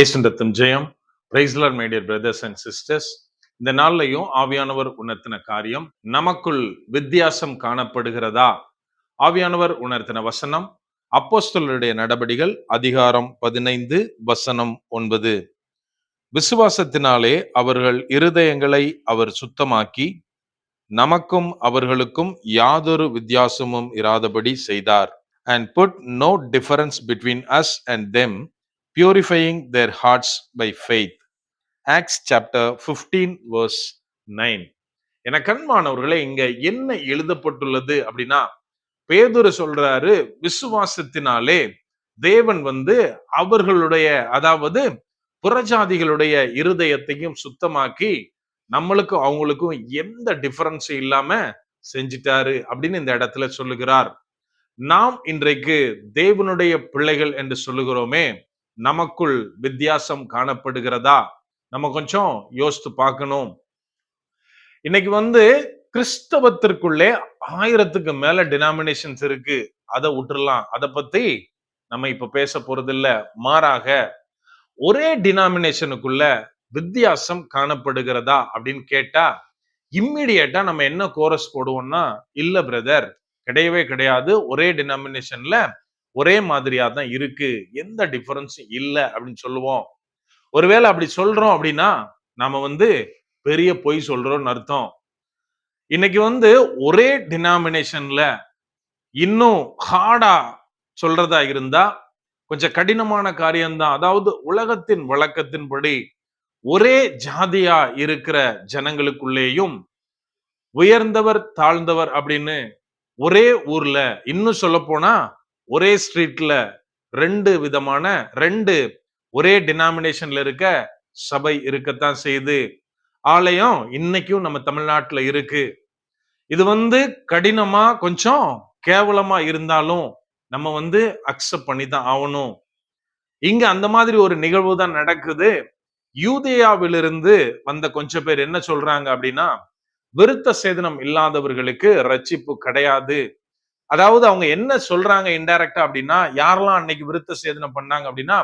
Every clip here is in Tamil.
ஏசுண்டத்தும் Jayam. Praise the Lord my dear brothers and sisters இந்த நாள்லையும் ஆவியானவர் உணர்த்தின காரியம் நமக்குள் வித்தியாசம் காணப்படுகிறதா? ஆவியானவர் உணர்த்தின வசனம் அப்போஸ்தலருடைய நடபடிகள் அதிகாரம் பதினைந்து வசனம் ஒன்பது. விசுவாசத்தினாலே அவர்கள் இருதயங்களை அவர் சுத்தமாக்கி நமக்கும் அவர்களுக்கும் யாதொரு வித்தியாசமும் இராதபடி செய்தார். And put no difference between us and them purifying their hearts by faith Acts chapter fifteen verse nine என கண்மானவர்களே இங்க என்ன எழுதப்பட்டுள்ளது அப்படின்னா பேதுரு சொல்றாரு விசுவாசத்தினாலே தேவன் வந்து அவர்களுடைய அதாவது புறஜாதிகளுடைய இருதயத்தையும் சுத்தமாக்கி நம்மளுக்கும் அவங்களுக்கும் எந்த டிஃபரன்ஸும் இல்லாம செஞ்சிட்டாரு அப்படின்னு இந்த இடத்துல சொல்லுகிறார். நாம் இன்றைக்கு தேவனுடைய பிள்ளைகள் என்று சொல்லுகிறோமே நமக்குள் வித்தியாசம் காணப்படுகிறதா? நம்ம கொஞ்சம் யோசித்து பார்க்கணும். இன்னைக்கு வந்து கிறிஸ்தவத்திற்குள்ளே ஆயிரத்துக்கு மேல டினாமினேஷன்ஸ் இருக்கு. அதை விட்டுறலாம் அதை பத்தி நம்ம இப்ப பேச போறதில்ல. மாறாக ஒரே டினாமினேஷனுக்குள்ள வித்தியாசம் காணப்படுகிறதா அப்படின்னு கேட்டா இம்மிடியட்டா நம்ம என்ன கோரஸ் போடுவோம்னா இல்ல பிரதர் கிடையவே கிடையாது. ஒரே டினாமினேஷன்ல ஒரே மாதிரியா தான் இருக்கு. எந்த டிஃபரன்ஸும் இல்லை அப்படின்னு சொல்லுவோம். ஒருவேளை அப்படி சொல்றோம் அப்படின்னா நாம வந்து பெரிய பொய் சொல்றோம்னு அர்த்தம். இன்னைக்கு வந்து ஒரே டினாமினேஷன்ல இன்னும் ஹார்டா சொல்றதா இருந்தா கொஞ்சம் கடினமான காரியம்தான். அதாவது உலகத்தின் வழக்கத்தின்படி ஒரே ஜாதியா இருக்கிற ஜனங்களுக்குள்ளேயும் உயர்ந்தவர் தாழ்ந்தவர் அப்படின்னு ஒரே ஊர்ல இன்னும் சொல்ல போனா ஒரே ஸ்ட்ரீட்ல ரெண்டு விதமான ரெண்டு ஒரே டினாமினேஷன்ல இருக்க சபை இருக்கத்தான் செய்யுது. ஆலயம் இன்னைக்கும் நம்ம தமிழ்நாட்டுல இருக்கு. இது வந்து கடினமா கொஞ்சம் கேவலமா இருந்தாலும் நம்ம வந்து அக்செப்ட் பண்ணி தான் ஆகணும். இங்க அந்த மாதிரி ஒரு நிகழ்வு தான் நடக்குது. யூதேயாவிலிருந்து வந்த கொஞ்சம் பேர் என்ன சொல்றாங்க அப்படின்னா விருத்த சேதனம் இல்லாதவர்களுக்கு ரட்சிப்பு கிடையாது. அதாவது அவங்க என்ன சொல்றாங்க இன்டைரக்டா அப்படின்னா யாரெல்லாம் அன்னைக்கு விருத்த சேதனம் பண்ணாங்க அப்படின்னா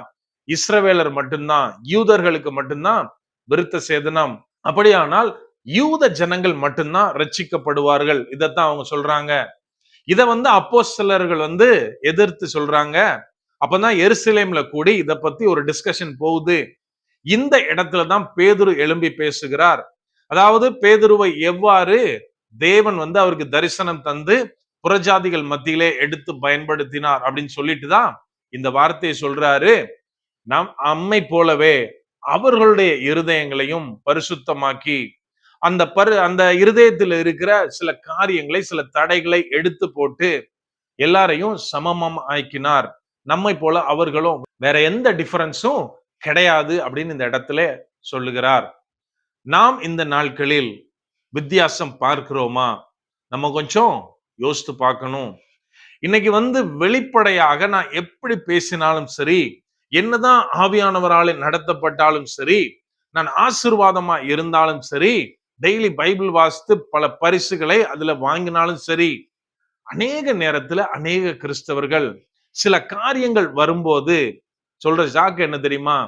இஸ்ரவேலர் மட்டும்தான் யூதர்களுக்கு மட்டும்தான் விருத்த சேதனம். அப்படியானால் யூத ஜனங்கள் மட்டும்தான் ரட்சிக்கப்படுவார்கள். இதைத்தான் அவங்க சொல்றாங்க. இத வந்து அப்போ சிலர்கள் வந்து எதிர்த்து சொல்றாங்க. அப்பதான் எருசலேம்ல கூடி இத பத்தி ஒரு டிஸ்கஷன் போகுது. இந்த இடத்துலதான் பேதுரு எழும்பி பேசுகிறார். அதாவது பேதுருவை எவ்வாறு தேவன் வந்து அவருக்கு தரிசனம் தந்து புறஜாதிகள் மத்தியிலே எடுத்து பயன்படுத்தினார் அப்படின்னு சொல்லிட்டு தான் இந்த வார்த்தையை சொல்றாரு. நம் அம்மை போலவே அவர்களுடைய இருதயங்களையும் பரிசுத்தமாக்கி அந்த பரு அந்த இருதயத்தில் இருக்கிற சில காரியங்களை சில தடைகளை எடுத்து போட்டு எல்லாரையும் சமமம் ஆக்கினார். நம்மை போல அவர்களும் வேற எந்த டிஃபரன்ஸும் கிடையாது அப்படின்னு இந்த இடத்துல சொல்லுகிறார். நாம் இந்த நாட்களில் வித்தியாசம் பார்க்கிறோமா? நம்ம கொஞ்சம் யோசித்து பார்க்கணும். இன்னைக்கு வந்து வெளிப்படையாக நான் எப்படி பேசினாலும் சரி என்னதான் ஆவியானவரால் நடத்தப்பட்டாலும் சரி நான் ஆசிர்வாதமா இருந்தாலும் சரி டெய்லி பைபிள் வாசித்து பல பரிசுகளை அதுல வாங்கினாலும் சரி அநேக நேரத்துல அநேக கிறிஸ்தவர்கள் சில காரியங்கள் வரும்போது சொல்ற ஜாக்கு என்ன தெரியுமா?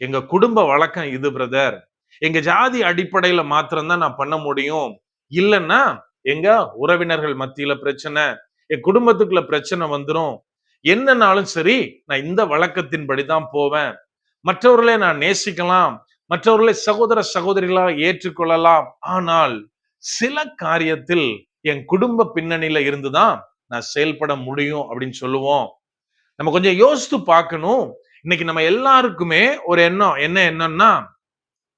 எங்க குடும்ப வழக்கம் இது பிரதர். எங்க ஜாதி அடிப்படையில மாத்திரம்தான் நான் பண்ண முடியும். இல்லைன்னா எங்க? உறவினர்கள் மத்தியில பிரச்சனை. என் குடும்பத்துக்குள்ள பிரச்சனை வந்துடும் என்னன்னாலும் சரி நான் இந்த வழக்கத்தின்படி தான் போவேன். மற்றவர்களை நான் நேசிக்கலாம். மற்றவர்களை சகோதர சகோதரிகளாக ஏற்றுக்கொள்ளலாம். ஆனால் சில காரியத்தில் என் குடும்ப பின்னணியில இருந்துதான் நான் செயல்பட முடியும் அப்படின்னு சொல்லுவோம். நம்ம கொஞ்சம் யோசித்து பார்க்கணும். இன்னைக்கு நம்ம எல்லாருக்குமே ஒரு எண்ணம். என்ன எண்ணம்னா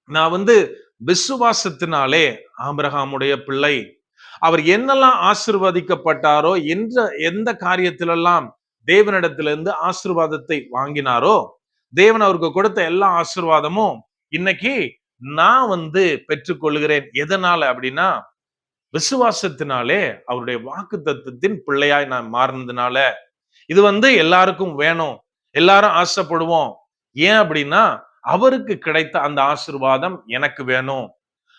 நான் வந்து விசுவாசத்தினாலே ஆபிரகாமுடைய பிள்ளை. அவர் என்னெல்லாம் ஆசிர்வதிக்கப்பட்டாரோ என்ற எந்த காரியத்திலெல்லாம் தேவனிடத்திலிருந்து ஆசிர்வாதத்தை வாங்கினாரோ தேவன் அவருக்கு கொடுத்த எல்லா ஆசிர்வாதமும் இன்னைக்கு நான் வந்து பெற்றுக்கொள்கிறேன். எதனால அப்படின்னா விசுவாசத்தினாலே அவருடைய வாக்கு தத்துவத்தின் பிள்ளையாய் நான் மாறினதுனால. இது வந்து எல்லாருக்கும் வேணும். எல்லாரும் ஆசைப்படுவோம். ஏன் அப்படின்னா அவருக்கு கிடைத்த அந்த ஆசிர்வாதம் எனக்கு வேணும்.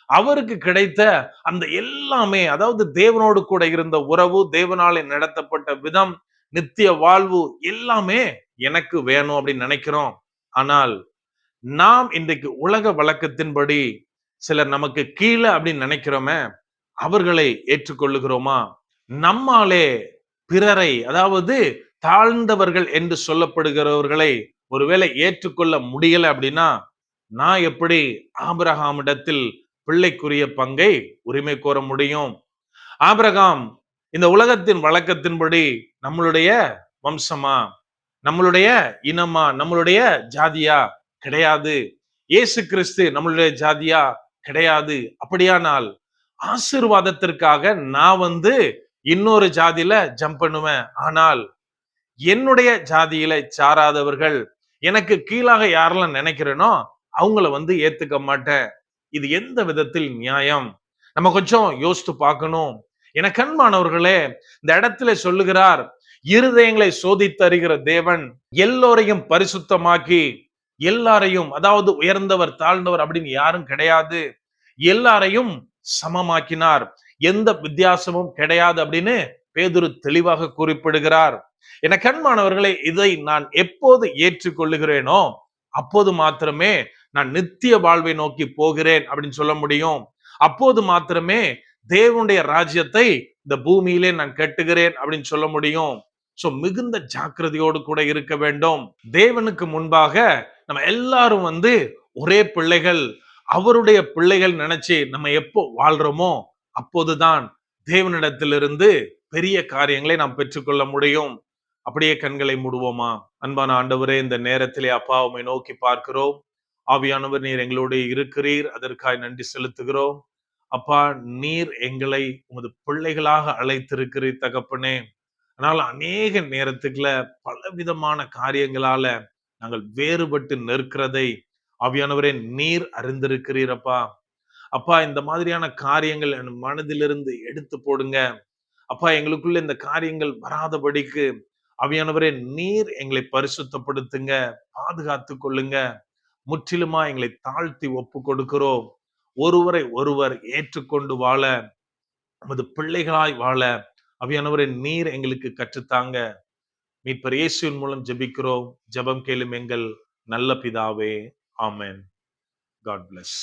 அவருக்கு கிடைத்த அந்த எல்லாமே அதாவது தேவனோடு கூட இருந்த உறவு தேவனாலே நடத்தப்பட்ட விதம் நித்திய வாழ்வு எல்லாமே எனக்கு வேணும் அப்படின்னு நினைக்கிறோம். ஆனால் நாம் இன்றைக்கு உலக வழக்கத்தின்படி சிலர் நமக்கு கீழே அப்படின்னு நினைக்கிறோமே அவர்களை ஏற்றுக்கொள்ளுகிறோமா? நம்மாலே பிறரை அதாவது தாழ்ந்தவர்கள் என்று சொல்லப்படுகிறவர்களை ஒருவேளை ஏற்றுக்கொள்ள முடியல அப்படின்னா நான் எப்படி ஆபிரகாமிடத்தில் பிள்ளைக்குரிய பங்கை உரிமை கோர முடியும். ஆபிரகாம் இந்த உலகத்தின் வழக்கத்தின்படி நம்மளுடைய வம்சமா? நம்மளுடைய இனமா? நம்மளுடைய ஜாதியா? கிடையாது. இயேசு கிறிஸ்து நம்மளுடைய ஜாதியா? கிடையாது. அப்படியானால் ஆசிர்வாதத்திற்காக நான் வந்து இன்னொரு ஜாதியில ஜம்ப் பண்ணுவேன். ஆனால் என்னுடைய ஜாதியில சாராதவர்கள் எனக்கு கீழாக யாரெல்லாம் நினைக்கிறேனோ அவங்கள வந்து ஏத்துக்க மாட்டேன். இது எந்த விதத்தில் நியாயம்? நம்ம கொஞ்சம் யோசித்து பார்க்கணும். என கண்மானவர்களே இந்த இடத்துல சொல்லுகிறார் இருதயங்களை சோதித்தருகிற தேவன் எல்லோரையும் பரிசுத்தமாக்கி எல்லாரையும் அதாவது உயர்ந்தவர் தாழ்ந்தவர் அப்படின்னு யாரும் கிடையாது எல்லாரையும் சமமாக்கினார். எந்த வித்தியாசமும் கிடையாது அப்படின்னு பேதுரு தெளிவாக குறிப்பிடுகிறார். என கண்மாணவர்களை இதை நான் எப்போது ஏற்றுக்கொள்ளுகிறேனோ அப்போது மாத்திரமே நான் நித்திய வாழ்வை நோக்கி போகிறேன் அப்படின்னு சொல்ல முடியும். அப்போது மாத்திரமே தேவனுடைய ராஜ்யத்தை இந்த பூமியிலே நான் கட்டுகிறேன் அப்படின்னு சொல்ல முடியும். சோ மிகுந்த ஜாக்கிரதையோடு கூட இருக்க வேண்டும். தேவனுக்கு முன்பாக நம்ம எல்லாரும் வந்து ஒரே பிள்ளைகள் அவருடைய பிள்ளைகள் நினைச்சு நம்ம எப்போ வாழ்றோமோ அப்போதுதான் தேவனிடத்திலிருந்து பெரிய காரியங்களை நாம் பெற்றுக்கொள்ள முடியும். அப்படியே கண்களை மூடுவோமா? அன்பான ஆண்டவரே இந்த நேரத்திலே அப்பா நோக்கி பார்க்கிறோம். ஆவியானவர் நீர் எங்களோடு இருக்கிறீர். அதற்காய் நன்றி செலுத்துகிறோம். அப்பா நீர் எங்களை உமது பிள்ளைகளாக அழைத்திருக்கிறீர் தகப்பனே. ஆனால் அநேக நேரத்துக்குள்ள பலவிதமான காரியங்களால நாங்கள் வேறுபட்டு நிற்கிறதை ஆவியானவரே நீர் அறிந்திருக்கிறீரப்பா அப்பா. இந்த மாதிரியான காரியங்கள் என் மனதிலிருந்து எடுத்து போடுங்க. அப்பா எங்களுக்குள்ள இந்த காரியங்கள் வராதபடிக்கு அவியானவரே நீர் எங்களை பரிசுத்தப்படுத்துங்க பாதுகாத்து கொள்ளுங்க. முற்றிலுமா எங்களை தாழ்த்தி ஒப்பு கொடுக்கிறோம் ஒருவரை ஒருவர் ஏற்றுக்கொண்டு வாழ நமது பிள்ளைகளாய் வாழ அவையானவரை நீர் எங்களுக்கு கற்றுத்தாங்க. மீட்பர் இயேசுவின் மூலம் ஜெபிக்கிறோம். ஜெபம் கேளும் எங்கள் நல்ல பிதாவே. ஆமென். God plus